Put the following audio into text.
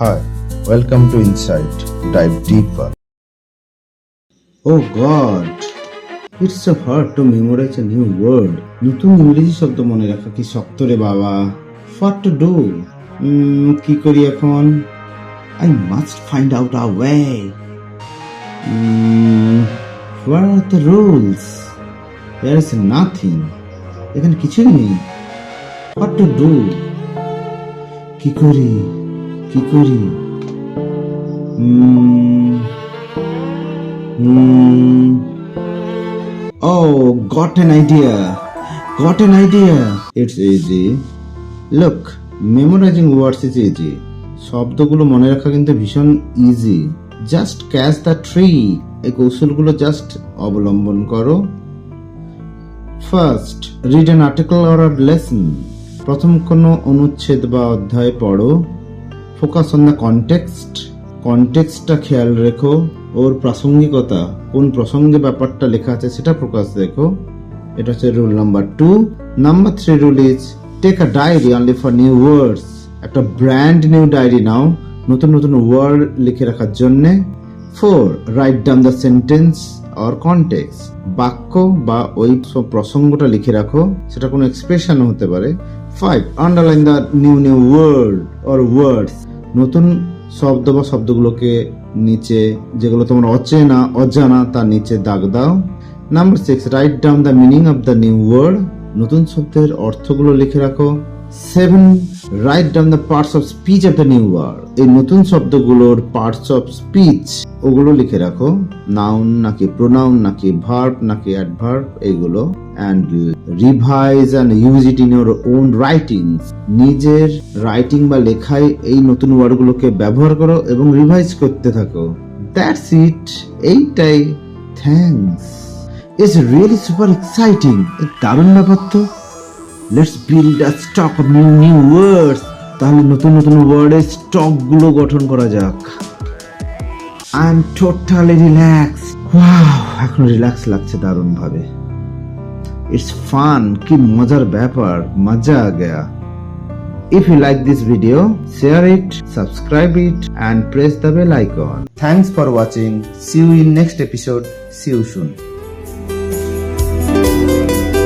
Hi, welcome to Insight. Dive deeper. Oh God, it's so hard to memorize a new word. নতুন ইংরেজি শব্দ মনে রাখা কি শক্ত রে বাবা? হোয়াট টু ডু কি করি এখন? I must find out a way where are the rules there is nothing এখানে কিছুই নেই। হোয়াট টু ডু কি করি? কি করি. Oh, got an idea. Got an idea. It's easy. Look, memorizing words is easy. শব্দগুলো মনে রাখা কিন্তু ভীষণ easy just catch the trick এই কৌশলগুলো জাস্ট অবলম্বন করো first read an article or lesson প্রথম কোনো অনুচ্ছেদ বা অধ্যায় পড়ো ফোকাস অন দ্য কনটেক্সট কনটেক্সটটা খেয়াল রেখো, ওর প্রাসঙ্গিকতা, কোন প্রসঙ্গে ব্যাপারটা লেখা আছে সেটা প্রকাশ দেখো। এটা হচ্ছে rule number two number three rule is take a diary only for new words একটা ব্র্যান্ড নিউ ডায়েরি নাও, নতুন নতুন ওয়ার্ড লিখে রাখার জন্যে। Four write down the sentence or context বাক্য বা ওই প্রসঙ্গটা লিখে রাখো। সেটা কোনো এক্সপ্রেশন হতে পারে। Five underline the new new word or words নতুন শব্দ বা শব্দগুলোকে নিচে, যেগুলো তোমার অচেনা, অজানা, তার নিচে দাগ দাও। Number six write down the meaning of the new word নতুন শব্দের অর্থগুলো লিখে রাখো। Seven write down the parts of speech of the new word এই নতুন শব্দগুলোর পার্টস অফ স্পিচ ওগুলো লিখে রাখো। নাউন নাকি প্রোনাউন নাকি ভার্ব নাকি অ্যাডভার্ব এইগুলো and revise and use it in your own writings নিজের রাইটিং বা লেখায় এই নতুন ওয়ার্ডগুলোকে ব্যবহার করো এবং রিভাইজ করতে থাকো। দ্যাটস ইট এইটাই thanks it's really super exciting দারুণ ব্যাপার তো। Let's build a stock of new new words তাহলে নতুন নতুন ওয়ার্ডের স্টকগুলো গঠন করা যাক I am totally relax wow এখন রিল্যাক্স লাগছে দারুণ ভাবে ইটস ফান কি মজার ব্যাপার মজা আ Gaya If you like this video, share it, subscribe it and press the bell icon. Thanks for watching. See you in next episode. See you soon.